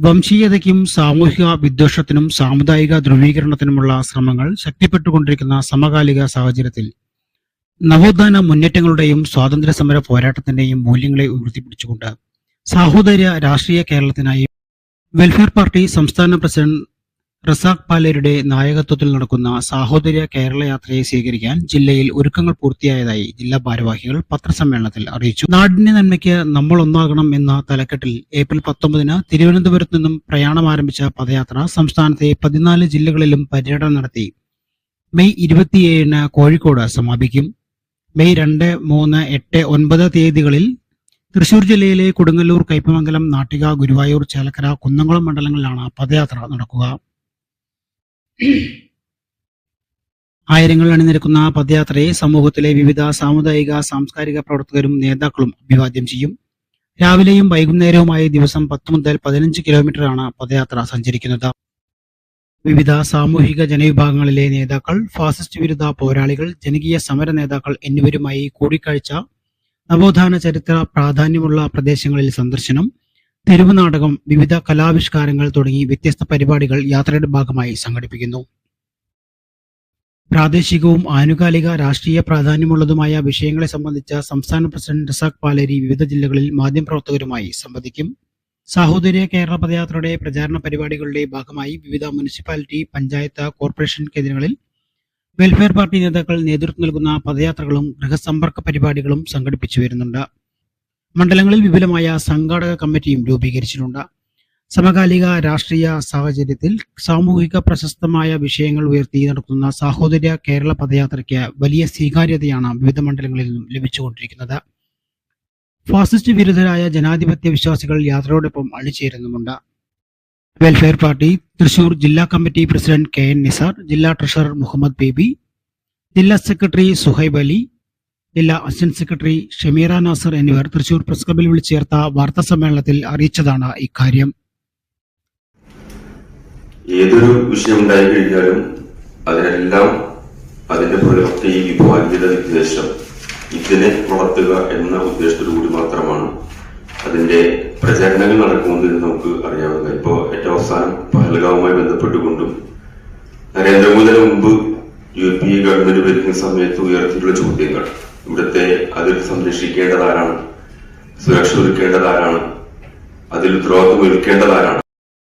വംശീയതയ്ക്കും സാമൂഹിക വിദ്വേഷത്തിനും സാമുദായിക ധ്രുവീകരണത്തിനുമുള്ള ശ്രമങ്ങൾ ശക്തിപ്പെട്ടുകൊണ്ടിരിക്കുന്ന സമകാലിക സാഹചര്യത്തിൽ നവോത്ഥാന മുന്നേറ്റങ്ങളുടെയും സ്വാതന്ത്ര്യ സമര പോരാട്ടത്തിന്റെയും മൂല്യങ്ങളെ ഉയർത്തിപ്പിടിച്ചുകൊണ്ട് സാഹോദര്യ രാഷ്ട്രീയ കേരളത്തിനായി വെൽഫെയർ പാർട്ടി സംസ്ഥാന പ്രസിഡന്റ് റസാഖ് പാലരുടെ നായകത്വത്തിൽ നടക്കുന്ന സാഹോദര്യ കേരള യാത്രയെ സ്വീകരിക്കാൻ ജില്ലയിൽ ഒരുക്കങ്ങൾ പൂർത്തിയായതായി ജില്ലാ ഭാരവാഹികൾ പത്രസമ്മേളനത്തിൽ അറിയിച്ചു. നാടിന്റെ നന്മയ്ക്ക് നമ്മൾ ഒന്നാകണം എന്ന തലക്കെട്ടിൽ ഏപ്രിൽ പത്തൊമ്പതിന് തിരുവനന്തപുരത്ത് നിന്നും പ്രയാണം ആരംഭിച്ച പദയാത്ര സംസ്ഥാനത്തെ പതിനാല് ജില്ലകളിലും പര്യടനം നടത്തി. മെയ് ഇരുപത്തിയേഴിന് കോഴിക്കോട് സമാപിക്കും. മെയ് രണ്ട് മൂന്ന് എട്ട് ഒൻപത് തീയതികളിൽ തൃശൂർ ജില്ലയിലെ കൊടുങ്ങല്ലൂർ കയ്പമംഗലം നാട്ടിക ഗുരുവായൂർ ചേലക്കര കുന്നംകുളം മണ്ഡലങ്ങളിലാണ് പദയാത്ര നടക്കുക. ആയിരങ്ങൾ അണിനിരക്കുന്ന പദയാത്രയെ സമൂഹത്തിലെ വിവിധ സാമുദായിക സാംസ്കാരിക പ്രവർത്തകരും നേതാക്കളും അഭിവാദ്യം ചെയ്യും. രാവിലെയും വൈകുന്നേരവുമായി ദിവസം പത്ത് മുതൽ പതിനഞ്ച് കിലോമീറ്ററാണ് പദയാത്ര സഞ്ചരിക്കുന്നത്. വിവിധ സാമൂഹിക ജനവിഭാഗങ്ങളിലെ നേതാക്കൾ ഫാസിസ്റ്റ് വിരുദ്ധ പോരാളികൾ ജനകീയ സമര നേതാക്കൾ എന്നിവരുമായി കൂടിക്കാഴ്ച നവോത്ഥാന ചരിത്ര പ്രാധാന്യമുള്ള പ്രദേശങ്ങളിൽ സന്ദർശനം തെരുവ് നാടകം വിവിധ കലാവിഷ്കാരങ്ങൾ തുടങ്ങി വ്യത്യസ്ത പരിപാടികൾ യാത്രയുടെ ഭാഗമായി സംഘടിപ്പിക്കുന്നു. പ്രാദേശികവും ആനുകാലിക രാഷ്ട്രീയ പ്രാധാന്യമുള്ളതുമായ വിഷയങ്ങളെ സംബന്ധിച്ച സംസ്ഥാന പ്രസിഡന്റ് റസാഖ് പാലേരി വിവിധ ജില്ലകളിൽ മാധ്യമപ്രവർത്തകരുമായി സംവദിക്കും. സാഹോദര്യ കേരള പദയാത്രയുടെ പ്രചാരണ പരിപാടികളുടെ ഭാഗമായി വിവിധ മുനിസിപ്പാലിറ്റി പഞ്ചായത്ത് കോർപ്പറേഷൻ കേന്ദ്രങ്ങളിൽ വെൽഫെയർ പാർട്ടി നേതാക്കൾ നേതൃത്വം നൽകുന്ന പദയാത്രകളും ഗൃഹസമ്പർക്ക പരിപാടികളും സംഘടിപ്പിച്ചു വരുന്നുണ്ട്. മണ്ഡലങ്ങളിൽ വിപുലമായ സംഘാടക കമ്മിറ്റിയും രൂപീകരിച്ചിട്ടുണ്ട്. സമകാലിക രാഷ്ട്രീയ സാഹചര്യത്തിൽ സാമൂഹിക പ്രശസ്തമായ വിഷയങ്ങൾ ഉയർത്തി നടത്തുന്ന സാഹോദര്യ കേരള പദയാത്രയ്ക്ക് വലിയ സ്വീകാര്യതയാണ് വിവിധ മണ്ഡലങ്ങളിൽ നിന്നും ലഭിച്ചുകൊണ്ടിരിക്കുന്നത്. ഫാസിസ്റ്റ് വിരുദ്ധരായ ജനാധിപത്യ വിശ്വാസികൾ യാത്രയോടൊപ്പം അണിചേരുന്നുമുണ്ട്. വെൽഫെയർ പാർട്ടി തൃശൂർ ജില്ലാ committee president K N Nisar ജില്ലാ ട്രഷറർ മുഹമ്മദ് ബേബി ജില്ലാ സെക്രട്ടറി സുഹൈബ് അലി ജില്ലാ അസിസ്റ്റന്റ് സെക്രട്ടറി ഷമീറ നാസർ എന്നിവർ തൃശൂർ പ്രസ് ക്ലബിൽ വിളിച്ചേർത്ത വാർത്താ സമ്മേളനത്തിൽ അറിയിച്ചതാണ് ഇക്കാര്യം. ഏതൊരു വിഷയം ഉണ്ടായി കഴിഞ്ഞാലും അതിനെല്ലാം അതിന്റെ പുലർത്തി ഈ വിഭാഗീയത വിദ്വേഷം ഇതിനെ വളർത്തുക എന്ന ഉദ്ദേശത്തോടു കൂടി മാത്രമാണ് അതിന്റെ പ്രചരണങ്ങൾ നടക്കുമെന്ന് നമുക്ക് അറിയാവുന്ന ഇപ്പോ ഏറ്റവും അവസാനം പഹൽഗാവുമായി ബന്ധപ്പെട്ടുകൊണ്ടും നരേന്ദ്രമോദിന് മുമ്പ് യു പി എ ഗവൺമെന്റ് ഭരിക്കുന്ന സമയത്ത് ഉയർത്തിയിട്ടുള്ള ചോദ്യങ്ങൾ. ഇവിടുത്തെ അതിർത്തി സംരക്ഷിക്കേണ്ടതാരാണ്? സുരക്ഷ ഒരുക്കേണ്ടതാരാണ്? അതിൽ ദ്രോഹം ഒരുക്കേണ്ടതാരാണ്?